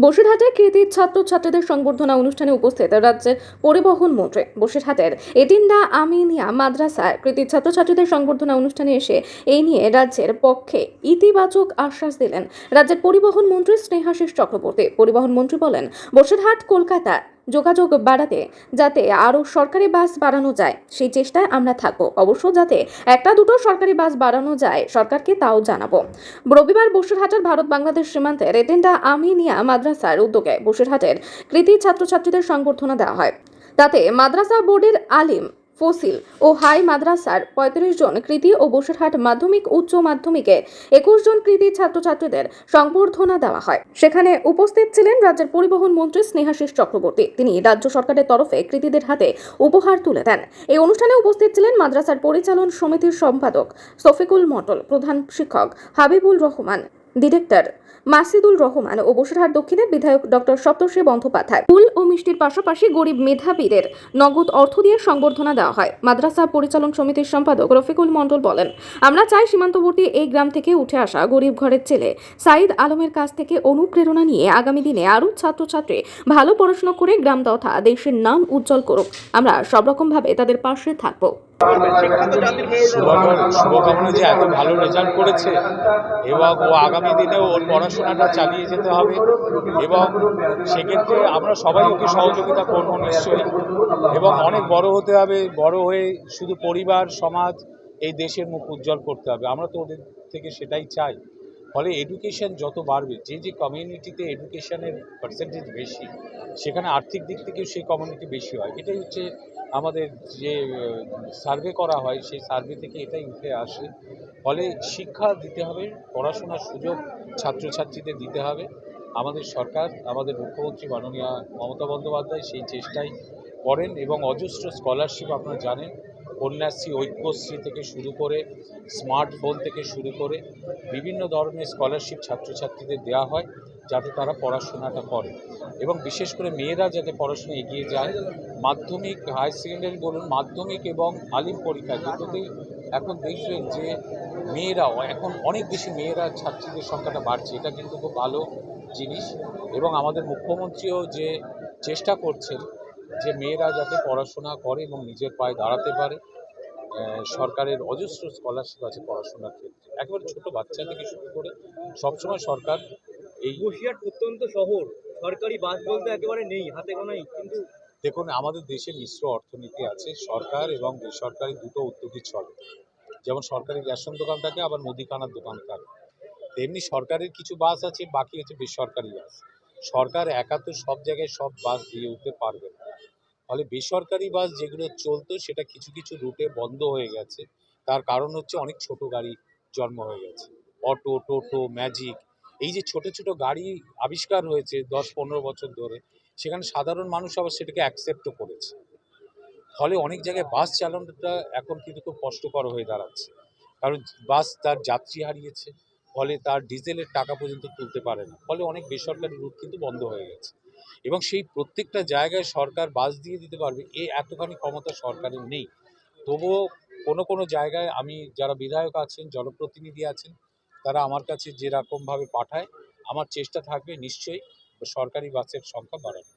বসিরহাটে কৃতি ছাত্রছাত্রীদের সংবর্ধনা অনুষ্ঠানে উপস্থিত রাজ্যের পরিবহন মন্ত্রী বসিরহাটের এদিন্দা আমিনিয়া মাদ্রাসায় কৃতি ছাত্রছাত্রীদের সংবর্ধনা অনুষ্ঠানে এসে এই নিয়ে রাজ্যের পক্ষে ইতিবাচক আশ্বাস দিলেন রাজ্যের পরিবহন মন্ত্রী স্নেহাশিস চক্রবর্তী। পরিবহন মন্ত্রী বলেন, বসিরহাট, কলকাতা যোগাযোগ বাড়াতে যাতে আরও সরকারি বাস বাড়ানো যায়, সেই চেষ্টায় আমরা থাকব। অবশ্য যাতে একটা দুটো সরকারি বাস বাড়ানো যায়, সরকারকে তাও জানাব। রবিবার বসিরহাটের ভারত বাংলাদেশ সীমান্তে রেটেন্ডা আমিনিয়া মাদ্রাসার উদ্যোগে বসিরহাটের কৃতি ছাত্রছাত্রীদের সংবর্ধনা দেওয়া হয়। তাতে মাদ্রাসা বোর্ডের আলিম ফসিল ও হাই মাদ্রাসার পঁয়ত্রিশ জন কৃতি ও বসিরহাট মাধ্যমিক, উচ্চ মাধ্যমিকে একুশ জন কৃতি ছাত্রছাত্রীদের সংবর্ধনা দেওয়া হয়। সেখানে উপস্থিত ছিলেন রাজ্যের পরিবহন মন্ত্রী স্নেহাশিস চক্রবর্তী। তিনি রাজ্য সরকারের তরফে কৃতিদের হাতে উপহার তুলে দেন। এই অনুষ্ঠানে উপস্থিত ছিলেন মাদ্রাসার পরিচালন সমিতির সম্পাদক শফিকুল মটল, প্রধান শিক্ষক হাবিবুল রহমান ডিরেক্টর মাসিদুল রহমান ও বসিরহাট দক্ষিণের বিধায়ক ডক্টর সপ্তর্ষি বন্দ্যোপাধ্যায়। ফুল ও মিষ্টির পাশাপাশি গরিব মেধাবীদের নগদ অর্থ দিয়ে সংবর্ধনা দেওয়া হয়, মাদ্রাসা পরিচালন সমিতির সম্পাদক রফিকুল মণ্ডল বলেন, আমরা চাই সীমান্তবর্তী এই গ্রাম থেকে উঠে আসা গরিব ঘরের ছেলে সাইদ আলমের কাছ থেকে অনুপ্রেরণা নিয়ে আগামী দিনে আরও ছাত্রছাত্রী ভালো পড়াশোনা করে গ্রাম তথা দেশের নাম উজ্জ্বল করুক। আমরা সব রকমভাবে তাদের পাশে থাকব। শুভকামনা যে এত ভালো রেজাল্ট করেছে এবং ও আগামী দিনেও ওর পড়াশোনাটা চালিয়ে যেতে হবে এবং সেক্ষেত্রে আমরা সবাই ওকে সহযোগিতা করব নিশ্চয়ই। এবং অনেক বড় হতে হবে, বড় হয়ে শুধু পরিবার, সমাজ এই দেশের মুখ উজ্জ্বল করতে হবে। আমরা তো ওদের থেকে সেটাই চাই। ফলে এডুকেশন যত বাড়বে, যে যে কমিউনিটিতে এডুকেশনের পার্সেন্টেজ বেশি, সেখানে আর্থিক দিক থেকেও সেই কমিউনিটি বেশি হয়। এটাই হচ্ছে আমাদের যে সার্ভে করা হয়, সেই সার্ভে থেকে এটাই উঠে আসে। ফলে শিক্ষা দিতে হবে, পড়াশোনার সুযোগ ছাত্রছাত্রীদের দিতে হবে। আমাদের সরকার, আমাদের মুখ্যমন্ত্রী মাননীয় মমতা বন্দ্যোপাধ্যায় সেই চেষ্টাই করেন এবং অজস্র স্কলারশিপ আপনারা জানেন কন্যাশ্রী ঐক্যশ্রী থেকে শুরু করে স্মার্টফোন থেকে শুরু করে বিভিন্ন ধরনের স্কলারশিপ ছাত্রছাত্রীদের দেওয়া হয় যাতে তারা পড়াশোনাটা করে। এবং বিশেষ করে মেয়েরা যাতে পড়াশোনা এগিয়ে যায়, মাধ্যমিক হায়ার সেকেন্ডারি বলুন, মাধ্যমিক এবং আলিম পরীক্ষা দুটোতেই এখন দেখবেন যে মেয়েরাও, এখন অনেক বেশি মেয়েরা ছাত্রীদের সংখ্যাটা বাড়ছে। এটা কিন্তু খুব ভালো জিনিস। এবং আমাদের মুখ্যমন্ত্রীও যে চেষ্টা করছেন যে মেয়েরা যাতে পড়াশোনা করে এবং নিজের পায়ে দাঁড়াতে পারে সরকারের অজস্র স্কলারশিপ আছে পড়াশোনার ক্ষেত্রে। একেবারে ছোট বাচ্চা থেকে শুরু করে সবসময় সরকার এই বসিরহাট প্রত্যন্ত শহর সরকারি বাস বলতে একেবারে নেই হাতে গোনাই কিন্তু দেখুন আমাদের দেশে মিশ্র অর্থনীতি আছে সরকার এবং বেসরকারি দুটো উদ্যোগই চলে। যেমন সরকারি রেশন দোকান থাকে আবার মুদিখানার দোকান থাকে। তেমনি সরকারের কিছু বাস আছে বাকি হচ্ছে বেসরকারি বাস। সরকার একা তো সব জায়গায় সব বাস দিয়ে উঠতে পারবে না। ফলে বেসরকারি বাস যেগুলো চলতো সেটা কিছু কিছু রুটে বন্ধ হয়ে গেছে। তার কারণ হচ্ছে অনেক ছোট গাড়ি জন্ম হয়ে গেছে। অটো, টোটো, ম্যাজিক এই যে ছোট ছোট গাড়ি আবিষ্কার হয়েছে দশ, পনেরো বছর ধরে, সেখানে সাধারণ মানুষ আবার সেটাকে অ্যাকসেপ্টও করেছে। ফলে অনেক জায়গায় বাস চালানোটা এখন কিন্তু খুব কষ্টকর হয়ে দাঁড়াচ্ছে। কারণ বাস তার যাত্রী হারিয়েছে, ফলে তার ডিজেলের টাকা পর্যন্ত তুলতে পারে না। ফলে অনেক বেসরকারি রুট কিন্তু বন্ধ হয়ে গেছে। এবং সেই প্রত্যেকটা জায়গায় সরকার বাস দিয়ে দিতে পারবে, এ এতখানি ক্ষমতা সরকারের নেই। তবুও কোনো কোনো জায়গায় আমি, যারা বিধায়ক আছেন, জনপ্রতিনিধি আছেন, তারা আমার কাছে যেরকমভাবে পাঠায়, আমার চেষ্টা থাকবে নিশ্চয়ই সরকারি বাসের সংখ্যা বাড়ানো